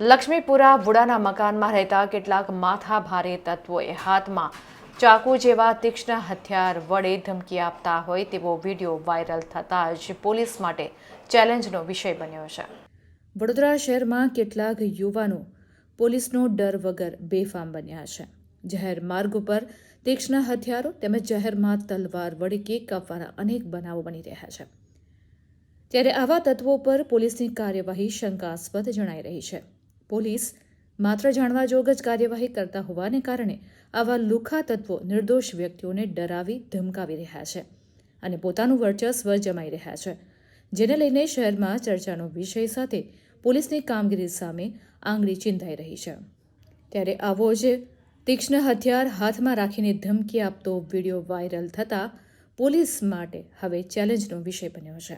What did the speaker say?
લક્ષ્મીપુરા વુડાના મકાનમાં રહેતા કેટલાક માથાભારે તત્વોએ હાથમાં ચાકુ જેવા તીક્ષ્ણ હથિયાર વડે ધમકી આપતા હોય તેવો વીડિયો વાયરલ થતાં જ પોલીસ માટે ચેલેન્જનો વિષય બન્યો છે. વડોદરા શહેરમાં કેટલાક યુવાનો પોલીસનો ડર વગર બેફામ બન્યા છે. જાહેર માર્ગ ઉપર તીક્ષ્ણ હથિયારો તેમજ જાહેરમાં તલવાર વડે કેક કાપવાના અનેક બનાવો બની રહ્યા છે. ત્યારે આવા તત્વો પર પોલીસની કાર્યવાહી શંકાસ્પદ જણાઈ રહી છે. પોલીસ માત્ર જાણવા જોગ જ કાર્યવાહી કરતા હોવાને કારણે આવા લુખા તત્વો નિર્દોષ વ્યક્તિઓને ડરાવી ધમકાવી રહ્યા છે અને પોતાનું વર્ચસ્વ જમાઈ રહ્યા છે, જેને લઈને શહેરમાં ચર્ચાનો વિષય સાથે પોલીસની કામગીરી સામે આંગળી ચિંતાઈ રહી છે. ત્યારે આવો જ તીક્ષ્ણ હથિયાર હાથમાં રાખીને ધમકી આપતો વીડિયો વાયરલ થતાં પોલીસ માટે હવે ચેલેન્જનો વિષય બન્યો છે.